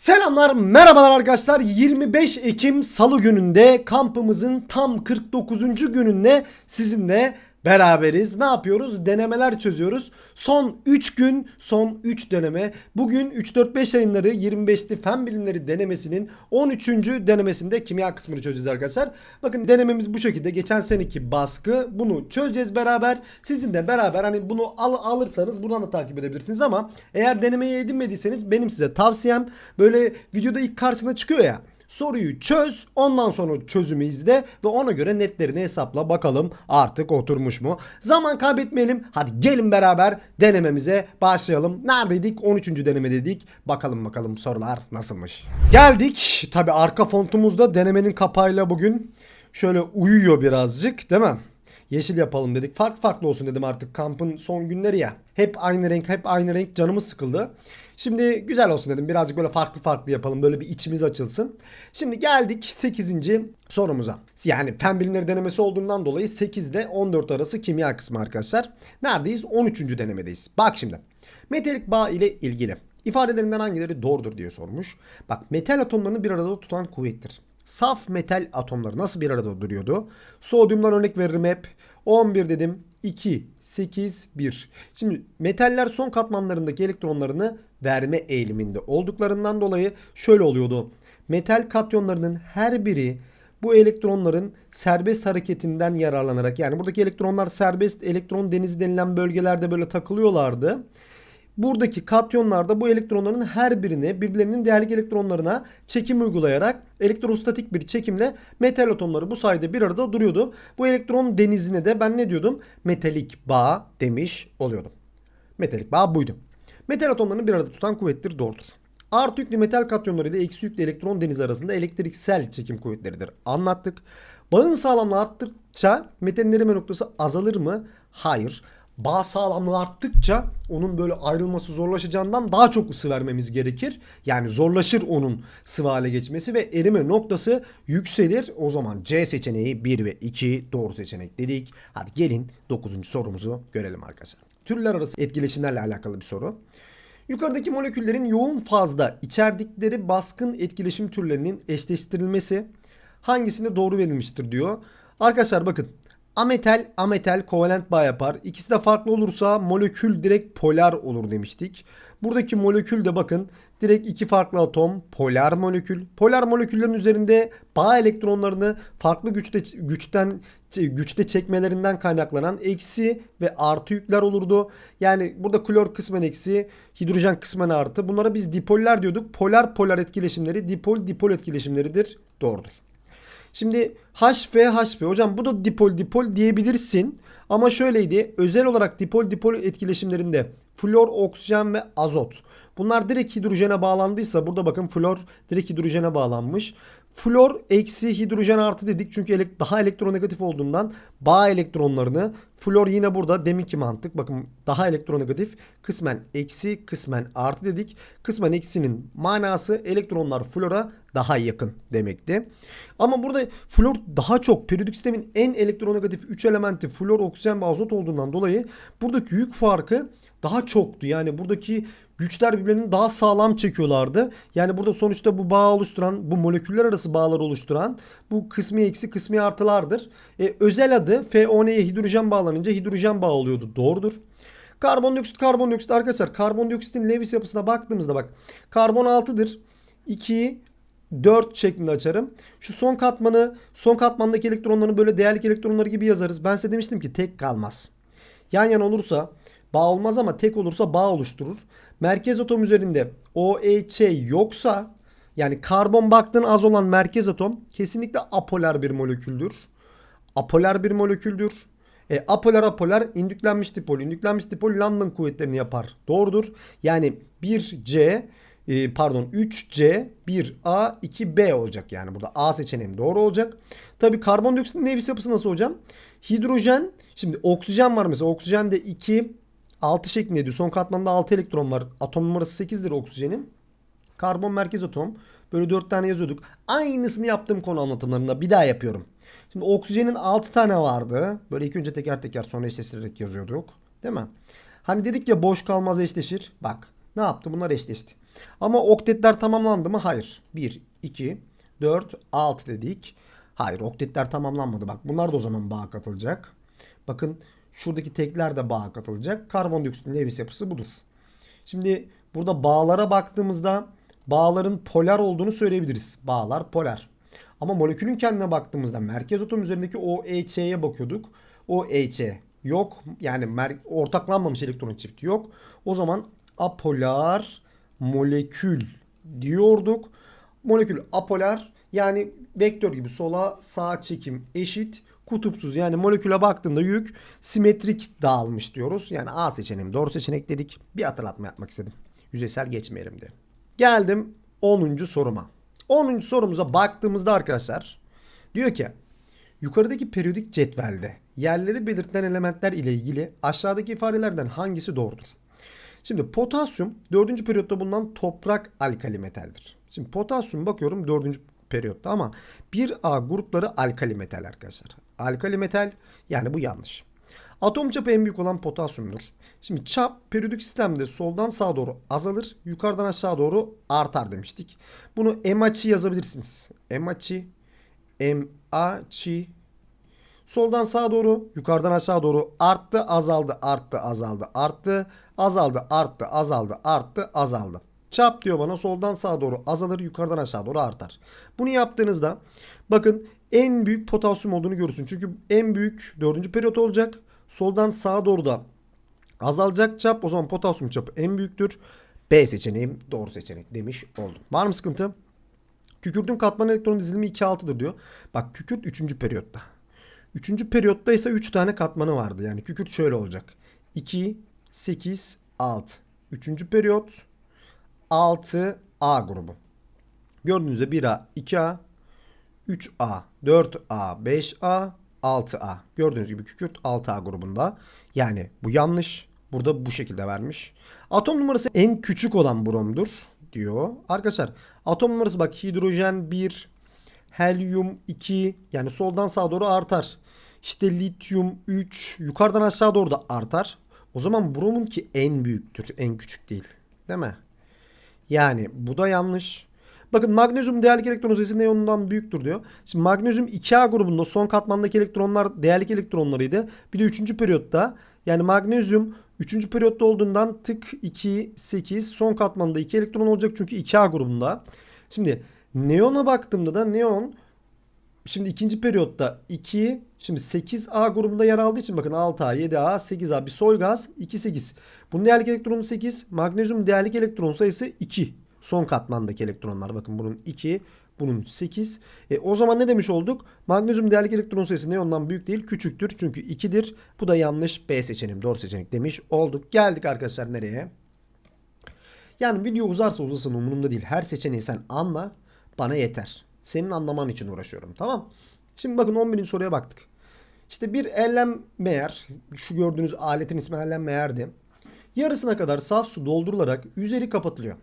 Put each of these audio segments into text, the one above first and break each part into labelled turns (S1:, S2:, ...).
S1: Selamlar, merhabalar arkadaşlar. 25 Ekim Salı gününde kampımızın tam 49. gününde sizinle beraberiz. Ne yapıyoruz? Denemeler çözüyoruz. Son 3 gün, son 3 deneme. Bugün 3-4-5 yayınları 25'li fen bilimleri denemesinin 13. denemesinde kimya kısmını çözeceğiz arkadaşlar. Bakın denememiz bu şekilde. Geçen seneki baskı. Bunu çözeceğiz beraber. Sizin de beraber hani bunu al, alırsanız buradan da takip edebilirsiniz ama eğer denemeyi edinmediyseniz benim size tavsiyem böyle videoda ilk karşına çıkıyor ya. Soruyu çöz ondan sonra çözümü izle ve ona göre netlerini hesapla bakalım artık oturmuş mu? Zaman kaybetmeyelim hadi gelin beraber denememize başlayalım. Neredeydik? 13. deneme dedik. Bakalım bakalım sorular nasılmış. Geldik tabi arka fontumuzda denemenin kapağıyla bugün şöyle uyuyor birazcık değil mi? Yeşil yapalım dedik. Farklı farklı olsun dedim artık kampın son günleri ya. Hep aynı renk hep aynı renk canımız sıkıldı. Şimdi güzel olsun dedim. Birazcık böyle farklı farklı yapalım. Böyle bir içimiz açılsın. Şimdi geldik 8. sorumuza. Yani fen bilimleri denemesi olduğundan dolayı 8 ile 14 arası kimya kısmı arkadaşlar. Neredeyiz? 13. denemedeyiz. Bak şimdi. Metalik bağ ile ilgili. İfadelerinden hangileri doğrudur diye sormuş. Bak metal atomlarını bir arada tutan kuvvettir. Saf metal atomları nasıl bir arada duruyordu? Sodyumdan örnek veririm hep. 11 dedim. 2, 8, 1. Şimdi metaller son katmanlarındaki elektronlarını verme eğiliminde olduklarından dolayı şöyle oluyordu. Metal katyonlarının her biri bu elektronların serbest hareketinden yararlanarak yani buradaki elektronlar serbest elektron denizi denilen bölgelerde böyle takılıyorlardı. Buradaki katyonlarda bu elektronların her birine birbirlerinin değerli elektronlarına çekim uygulayarak elektrostatik bir çekimle metal atomları bu sayede bir arada duruyordu. Bu elektron denizine de ben ne diyordum? Metalik bağ demiş oluyordum. Metalik bağ buydu. Metal atomlarını bir arada tutan kuvvettir doğrudur. Artı yüklü metal katyonları ile eksi yüklü elektron denizi arasında elektriksel çekim kuvvetleridir. Anlattık. Bağın sağlamlığı arttıkça metalin erime noktası azalır mı? Hayır bağ sağlamlığı arttıkça onun böyle ayrılması zorlaşacağından daha çok ısı vermemiz gerekir. Yani zorlaşır onun sıvı hale geçmesi ve erime noktası yükselir. O zaman C seçeneği 1 ve 2 doğru seçenek dedik. Hadi gelin 9. sorumuzu görelim arkadaşlar. Türler arası etkileşimlerle alakalı bir soru. Yukarıdaki moleküllerin yoğun fazda içerdikleri baskın etkileşim türlerinin eşleştirilmesi hangisine doğru verilmiştir diyor. Arkadaşlar bakın Ametal ametal kovalent bağ yapar. İkisi de farklı olursa molekül direkt polar olur demiştik. Buradaki molekül de bakın direkt iki farklı atom polar molekül. Polar moleküllerin üzerinde bağ elektronlarını farklı güçte güçten güçte çekmelerinden kaynaklanan eksi ve artı yükler olurdu. Yani burada klor kısmen eksi, hidrojen kısmen artı. Bunlara biz dipoller diyorduk. Polar polar etkileşimleri dipol dipol etkileşimleridir. Doğrudur. Şimdi HF HF hocam bu da dipol dipol diyebilirsin. Ama şöyleydi. Özel olarak dipol dipol etkileşimlerinde flor, oksijen ve azot. Bunlar direkt hidrojene bağlandıysa burada bakın flor direkt hidrojene bağlanmış. Flor eksi hidrojen artı dedik çünkü daha elektronegatif olduğundan bağ elektronlarını flor yine burada deminki mantık bakın daha elektronegatif kısmen eksi kısmen artı dedik. Kısmen eksinin manası elektronlar flora daha yakın demekti. Ama burada flor daha çok periyodik sistemin en elektronegatif 3 elementi flor, oksijen ve azot olduğundan dolayı buradaki yük farkı daha çoktu. Yani buradaki güçler birbirlerini daha sağlam çekiyorlardı. Yani burada sonuçta bu bağ oluşturan, bu moleküller arası bağlar oluşturan bu kısmi eksi kısmi artılardır. E, özel adı FON'ye hidrojen bağlanınca hidrojen bağ oluyordu. Doğrudur. Karbondioksit, karbondioksit arkadaşlar karbondioksitin Lewis yapısına baktığımızda bak karbon 6'dır. 2 4 şeklinde açarım. Şu son katmanı, son katmandaki elektronların böyle değerlik elektronları gibi yazarız. Ben size demiştim ki tek kalmaz. Yan yana olursa bağ olmaz ama tek olursa bağ oluşturur. Merkez atom üzerinde OH yoksa yani karbon baktığın az olan merkez atom kesinlikle apolar bir moleküldür. Apolar bir moleküldür. E, apolar apolar indüklenmiş dipol. İndüklenmiş dipol London kuvvetlerini yapar. Doğrudur. Yani 1C e, pardon 3C 1A 2B olacak yani burada A seçeneğim doğru olacak. Tabi karbondioksitin Lewis yapısı nasıl hocam? Hidrojen şimdi oksijen var mesela oksijen de 2 6 şeklinde diyor. Son katmanda 6 elektron var. Atom numarası 8'dir oksijenin. Karbon merkez atom. Böyle 4 tane yazıyorduk. Aynısını yaptığım konu anlatımlarında bir daha yapıyorum. Şimdi oksijenin 6 tane vardı. Böyle ilk önce teker teker sonra eşleştirerek yazıyorduk. Değil mi? Hani dedik ya boş kalmaz eşleşir. Bak ne yaptı? Bunlar eşleşti. Ama oktetler tamamlandı mı? Hayır. 1, 2, 4, 6 dedik. Hayır oktetler tamamlanmadı. Bak bunlar da o zaman bağa katılacak. Bakın şuradaki tekler de bağa katılacak. Karbondioksitin Lewis yapısı budur. Şimdi burada bağlara baktığımızda bağların polar olduğunu söyleyebiliriz. Bağlar polar. Ama molekülün kendine baktığımızda merkez atom üzerindeki OH'ye bakıyorduk. OH yok. Yani ortaklanmamış elektron çifti yok. O zaman apolar molekül diyorduk. Molekül apolar yani vektör gibi sola sağ çekim eşit kutupsuz yani moleküle baktığında yük simetrik dağılmış diyoruz. Yani A seçeneğim doğru seçenek dedik. Bir hatırlatma yapmak istedim. Yüzeysel geçmeyelim diye. Geldim 10. soruma. 10. sorumuza baktığımızda arkadaşlar diyor ki yukarıdaki periyodik cetvelde yerleri belirtilen elementler ile ilgili aşağıdaki ifadelerden hangisi doğrudur? Şimdi potasyum 4. periyotta bulunan toprak alkali metaldir. Şimdi potasyum bakıyorum 4. periyotta ama 1A grupları alkali metal arkadaşlar. Alkali metal yani bu yanlış. Atom çapı en büyük olan potasyumdur. Şimdi çap periyodik sistemde soldan sağa doğru azalır, yukarıdan aşağı doğru artar demiştik. Bunu M açı yazabilirsiniz. M açı, M açı. Soldan sağa doğru, yukarıdan aşağı doğru arttı, azaldı, arttı, azaldı, arttı, azaldı, arttı, azaldı, arttı, azaldı. Çap diyor bana soldan sağa doğru azalır, yukarıdan aşağı doğru artar. Bunu yaptığınızda bakın en büyük potasyum olduğunu görürsün. Çünkü en büyük dördüncü periyot olacak. Soldan sağa doğru da azalacak çap. O zaman potasyum çapı en büyüktür. B seçeneğim doğru seçenek demiş oldum. Var mı sıkıntı? Kükürtün katman elektron dizilimi 2-6'dır diyor. Bak kükürt 3. periyotta. 3. periyotta ise 3 tane katmanı vardı. Yani kükürt şöyle olacak. 2, 8, 6. 3. periyot 6 A grubu. Gördüğünüzde 1A, 2A, 3A, 4A, 5A, 6A. Gördüğünüz gibi kükürt 6A grubunda. Yani bu yanlış. Burada bu şekilde vermiş. Atom numarası en küçük olan bromdur diyor. Arkadaşlar atom numarası bak hidrojen 1, helyum 2 yani soldan sağa doğru artar. İşte lityum 3 yukarıdan aşağı doğru da artar. O zaman bromun ki en büyüktür en küçük değil. Değil mi? Yani bu da yanlış. Bakın magnezyum değerlik elektron sayısı neonundan büyüktür diyor. Şimdi magnezyum 2A grubunda son katmandaki elektronlar değerlik elektronlarıydı. Bir de 3. periyotta yani magnezyum 3. periyotta olduğundan tık 2, 8 son katmanda 2 elektron olacak çünkü 2A grubunda. Şimdi neona baktığımda da neon Şimdi ikinci periyotta 2, şimdi 8A grubunda yer aldığı için bakın 6A, 7A, 8A bir soy gaz 2, 8. Bunun değerlik elektronu 8, magnezyum değerlik elektron sayısı 2. Son katmandaki elektronlar bakın bunun 2, bunun 8. E, o zaman ne demiş olduk? Magnezyum değerlik elektron sayısı neondan büyük değil küçüktür çünkü 2'dir. Bu da yanlış B seçeneğim doğru seçenek demiş olduk. Geldik arkadaşlar nereye? Yani video uzarsa uzasın umurumda değil. Her seçeneği sen anla bana yeter. Senin anlaman için uğraşıyorum tamam. Şimdi bakın 11. soruya baktık. İşte bir ellenmeyer, şu gördüğünüz aletin ismi ellenmeyerdi. Yarısına kadar saf su doldurularak üzeri kapatılıyor.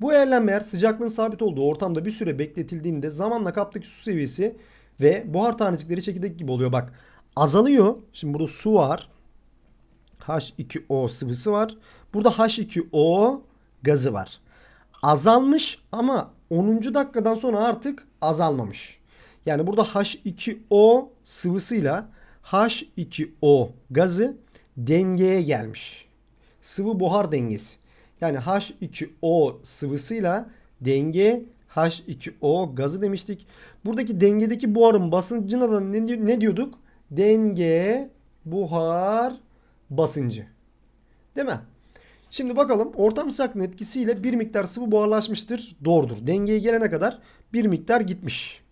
S1: Bu ellenmeyer sıcaklığın sabit olduğu ortamda bir süre bekletildiğinde zamanla kaptaki su seviyesi ve buhar tanecikleri çekirdek gibi oluyor. Bak azalıyor. Şimdi burada su var. H2O sıvısı var. Burada H2O gazı var. Azalmış ama 10. dakikadan sonra artık azalmamış. Yani burada H2O sıvısıyla H2O gazı dengeye gelmiş. Sıvı buhar dengesi. Yani H2O sıvısıyla denge H2O gazı demiştik. Buradaki dengedeki buharın basıncına da ne, ne diyorduk? Denge buhar basıncı. Değil mi? Şimdi bakalım ortam sıcaklığın etkisiyle bir miktar sıvı buharlaşmıştır. Doğrudur. Dengeye gelene kadar bir miktar gitmiş.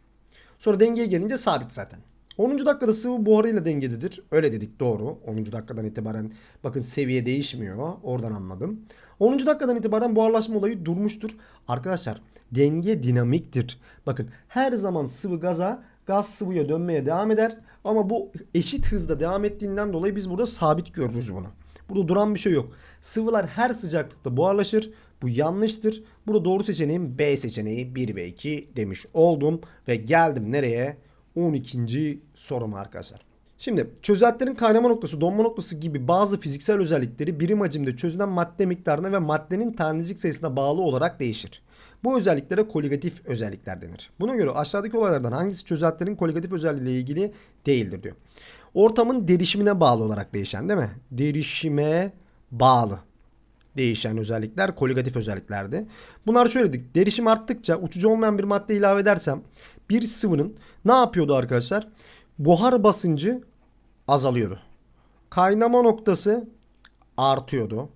S1: Sonra dengeye gelince sabit zaten. 10. dakikada sıvı buharıyla dengededir. Öyle dedik doğru. 10. dakikadan itibaren bakın seviye değişmiyor. Oradan anladım. 10. dakikadan itibaren buharlaşma olayı durmuştur. Arkadaşlar denge dinamiktir. Bakın her zaman sıvı gaza, gaz sıvıya dönmeye devam eder. Ama bu eşit hızda devam ettiğinden dolayı biz burada sabit görürüz bunu. Burada duran bir şey yok. Sıvılar her sıcaklıkta buharlaşır. Bu yanlıştır. Burada doğru seçeneğim B seçeneği 1 ve 2 demiş oldum. Ve geldim nereye? 12. soruma arkadaşlar. Şimdi çözeltilerin kaynama noktası, donma noktası gibi bazı fiziksel özellikleri birim hacimde çözünen madde miktarına ve maddenin tanecik sayısına bağlı olarak değişir. Bu özelliklere koligatif özellikler denir. Buna göre aşağıdaki olaylardan hangisi çözeltilerin koligatif özelliğiyle ilgili değildir diyor. Ortamın derişimine bağlı olarak değişen değil mi? Derişime bağlı değişen özellikler koligatif özelliklerdi. Bunlar şöyle dedik. Derişim arttıkça uçucu olmayan bir madde ilave edersem bir sıvının ne yapıyordu arkadaşlar? Buhar basıncı azalıyordu. Kaynama noktası artıyordu.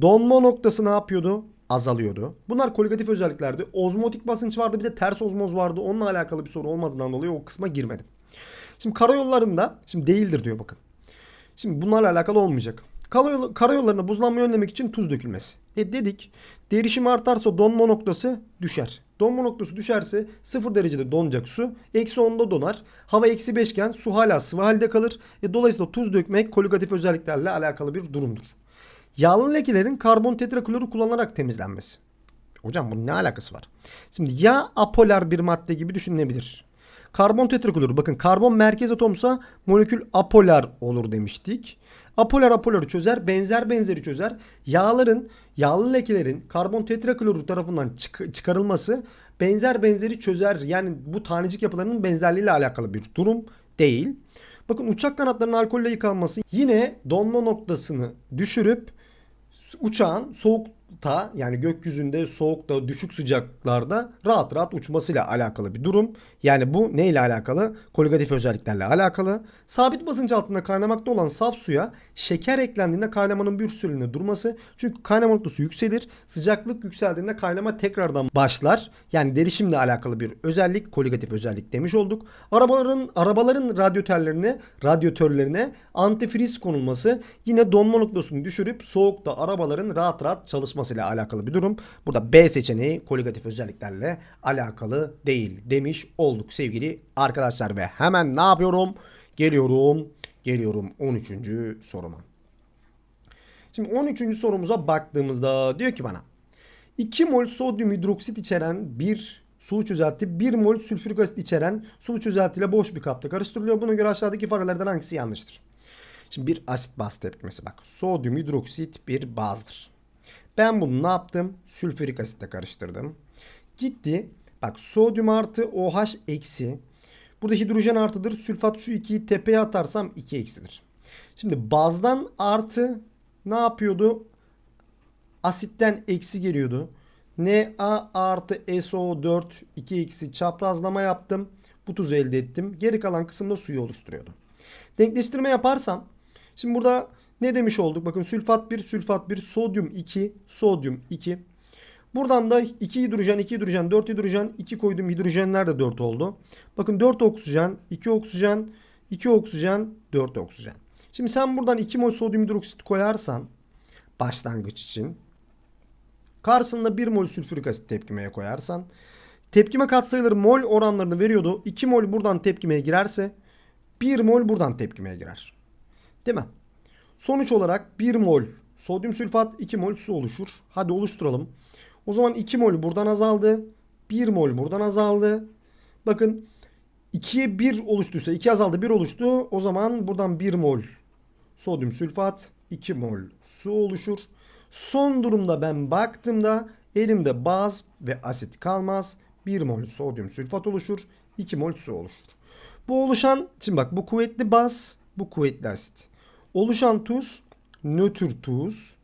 S1: Donma noktası ne yapıyordu? Azalıyordu. Bunlar koligatif özelliklerdi. Ozmotik basınç vardı bir de ters ozmoz vardı. Onunla alakalı bir soru olmadığından dolayı o kısma girmedim. Şimdi karayollarında şimdi değildir diyor bakın. Şimdi bunlarla alakalı olmayacak. Karayol, karayollarına buzlanmayı önlemek için tuz dökülmesi. E dedik derişim artarsa donma noktası düşer. Donma noktası düşerse 0 derecede donacak su. Eksi 10'da donar. Hava eksi 5 iken su hala sıvı halde kalır. E dolayısıyla tuz dökmek koligatif özelliklerle alakalı bir durumdur. Yağlı lekelerin karbon tetrakloru kullanılarak temizlenmesi. Hocam bunun ne alakası var? Şimdi yağ apolar bir madde gibi düşünülebilir. Karbon tetrakloru bakın karbon merkez atomsa molekül apolar olur demiştik. Apolar apoları çözer, benzer benzeri çözer. Yağların, yağlı lekelerin karbon tetrakloru tarafından çık- çıkarılması benzer benzeri çözer. Yani bu tanecik yapılarının benzerliğiyle alakalı bir durum değil. Bakın uçak kanatlarının alkolle yıkanması yine donma noktasını düşürüp uçağın soğukta yani gökyüzünde soğukta düşük sıcaklarda rahat rahat uçmasıyla alakalı bir durum. Yani bu ne ile alakalı? Koligatif özelliklerle alakalı. Sabit basınç altında kaynamakta olan saf suya şeker eklendiğinde kaynamanın bir süreliğine durması. Çünkü kaynama noktası yükselir. Sıcaklık yükseldiğinde kaynama tekrardan başlar. Yani derişimle alakalı bir özellik, koligatif özellik demiş olduk. Arabaların arabaların radyatörlerine, radyatörlerine antifriz konulması yine donma noktasını düşürüp soğukta arabaların rahat rahat çalışmasıyla alakalı bir durum. Burada B seçeneği koligatif özelliklerle alakalı değil demiş olduk sevgili arkadaşlar ve hemen ne yapıyorum? Geliyorum, geliyorum 13. soruma. Şimdi 13. sorumuza baktığımızda diyor ki bana 2 mol sodyum hidroksit içeren bir sulu çözelti 1 mol sülfürik asit içeren sulu çözelti ile boş bir kapta karıştırılıyor. Buna göre aşağıdaki ifadelerden hangisi yanlıştır? Şimdi bir asit baz tepkimesi bak. Sodyum hidroksit bir bazdır. Ben bunu ne yaptım? Sülfürik asitle karıştırdım. Gitti. Bak sodyum artı OH eksi. Burada hidrojen artıdır. Sülfat şu 2'yi tepeye atarsam 2 eksidir. Şimdi bazdan artı ne yapıyordu? Asitten eksi geliyordu. Na artı SO4 2 eksi çaprazlama yaptım. Bu tuzu elde ettim. Geri kalan kısımda suyu oluşturuyordu. Denkleştirme yaparsam şimdi burada ne demiş olduk? Bakın sülfat 1, sülfat 1, sodyum 2, sodyum 2. Buradan da 2 hidrojen, 2 hidrojen, 4 hidrojen, 2 koydum hidrojenler de 4 oldu. Bakın 4 oksijen, 2 oksijen, 2 oksijen, 4 oksijen. Şimdi sen buradan 2 mol sodyum hidroksit koyarsan başlangıç için karşısında 1 mol sülfürik asit tepkimeye koyarsan tepkime katsayıları mol oranlarını veriyordu. 2 mol buradan tepkimeye girerse 1 mol buradan tepkimeye girer. Değil mi? Sonuç olarak 1 mol sodyum sülfat 2 mol su oluşur. Hadi oluşturalım. O zaman 2 mol buradan azaldı. 1 mol buradan azaldı. Bakın 2'ye 1 oluştuysa 2 azaldı 1 oluştu. O zaman buradan 1 mol sodyum sülfat 2 mol su oluşur. Son durumda ben baktığımda elimde baz ve asit kalmaz. 1 mol sodyum sülfat oluşur. 2 mol su oluşur. Bu oluşan şimdi bak bu kuvvetli baz bu kuvvetli asit. Oluşan tuz nötr tuz.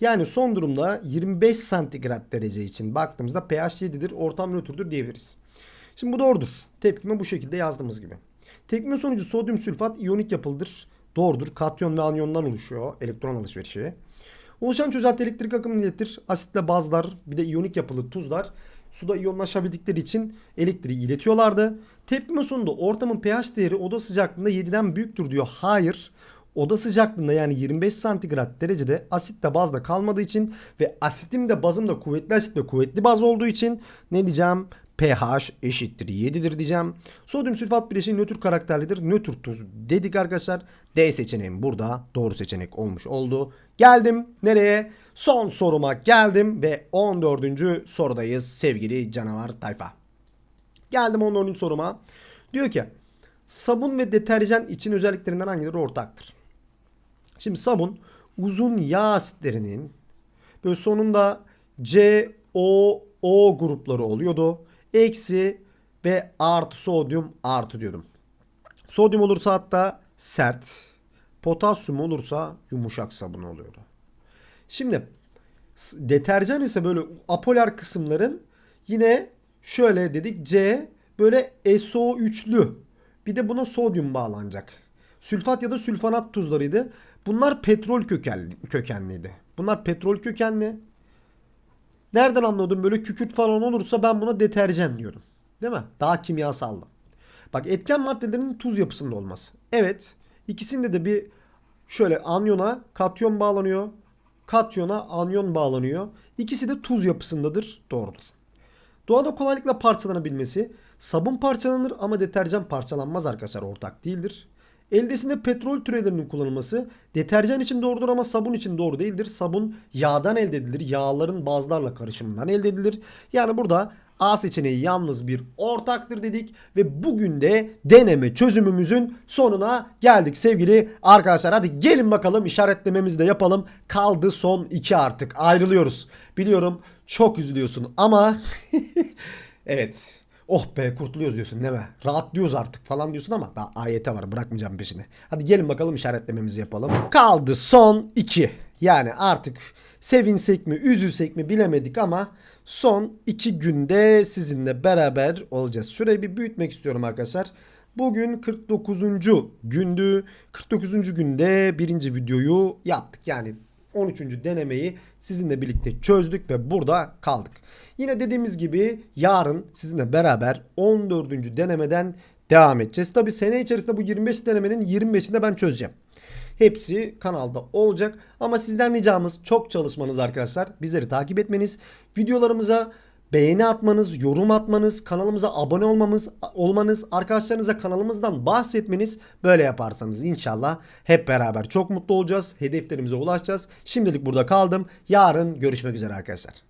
S1: Yani son durumda 25 santigrat derece için baktığımızda pH 7'dir, ortam nötrdür diyebiliriz. Şimdi bu doğrudur. Tepkime bu şekilde yazdığımız gibi. Tepkime sonucu sodyum sülfat iyonik yapılıdır. Doğrudur. Katyon ve anyondan oluşuyor elektron alışverişi. Oluşan çözelti elektrik akımını iletir. Asitle bazlar bir de iyonik yapılı tuzlar suda iyonlaşabildikleri için elektriği iletiyorlardı. Tepkime sonunda ortamın pH değeri oda sıcaklığında 7'den büyüktür diyor. Hayır. Oda sıcaklığında yani 25 santigrat derecede asit de bazda kalmadığı için ve asitim de bazım da kuvvetli asit ve kuvvetli baz olduğu için ne diyeceğim? pH eşittir 7'dir diyeceğim. Sodyum sülfat bileşiği nötr karakterlidir. Nötr tuz dedik arkadaşlar. D seçeneğim burada doğru seçenek olmuş oldu. Geldim nereye? Son soruma geldim ve 14. sorudayız sevgili canavar tayfa. Geldim 14. soruma. Diyor ki sabun ve deterjan için özelliklerinden hangileri ortaktır? Şimdi sabun uzun yağ asitlerinin böyle sonunda C, O, O grupları oluyordu. Eksi ve artı sodyum artı diyordum. Sodyum olursa hatta sert. Potasyum olursa yumuşak sabun oluyordu. Şimdi deterjan ise böyle apolar kısımların yine şöyle dedik C böyle SO3'lü bir de buna sodyum bağlanacak. Sülfat ya da sülfanat tuzlarıydı. Bunlar petrol kökenli, kökenliydi. Bunlar petrol kökenli. Nereden anladım böyle kükürt falan olursa ben buna deterjan diyorum. Değil mi? Daha kimyasallı. Bak etken maddelerin tuz yapısında olması. Evet. ikisinde de bir şöyle anyona katyon bağlanıyor. Katyona anyon bağlanıyor. İkisi de tuz yapısındadır. Doğrudur. Doğada kolaylıkla parçalanabilmesi. Sabun parçalanır ama deterjan parçalanmaz arkadaşlar ortak değildir. Eldesinde petrol türevlerinin kullanılması deterjan için doğrudur ama sabun için doğru değildir. Sabun yağdan elde edilir. Yağların bazlarla karışımından elde edilir. Yani burada A seçeneği yalnız bir ortaktır dedik ve bugün de deneme çözümümüzün sonuna geldik sevgili arkadaşlar. Hadi gelin bakalım işaretlememizi de yapalım. Kaldı son iki artık ayrılıyoruz. Biliyorum çok üzülüyorsun ama evet oh be kurtuluyoruz diyorsun değil mi? Rahatlıyoruz artık falan diyorsun ama daha ayete var bırakmayacağım peşini. Hadi gelin bakalım işaretlememizi yapalım. Kaldı son iki. Yani artık sevinsek mi üzülsek mi bilemedik ama son iki günde sizinle beraber olacağız. Şurayı bir büyütmek istiyorum arkadaşlar. Bugün 49. gündü. 49. günde birinci videoyu yaptık. Yani 13. denemeyi sizinle birlikte çözdük ve burada kaldık. Yine dediğimiz gibi yarın sizinle beraber 14. denemeden devam edeceğiz. Tabi sene içerisinde bu 25 denemenin 25'inde ben çözeceğim. Hepsi kanalda olacak. Ama sizden ricamız çok çalışmanız arkadaşlar. Bizleri takip etmeniz, videolarımıza beğeni atmanız, yorum atmanız, kanalımıza abone olmamız, olmanız, arkadaşlarınıza kanalımızdan bahsetmeniz böyle yaparsanız inşallah hep beraber çok mutlu olacağız. Hedeflerimize ulaşacağız. Şimdilik burada kaldım. Yarın görüşmek üzere arkadaşlar.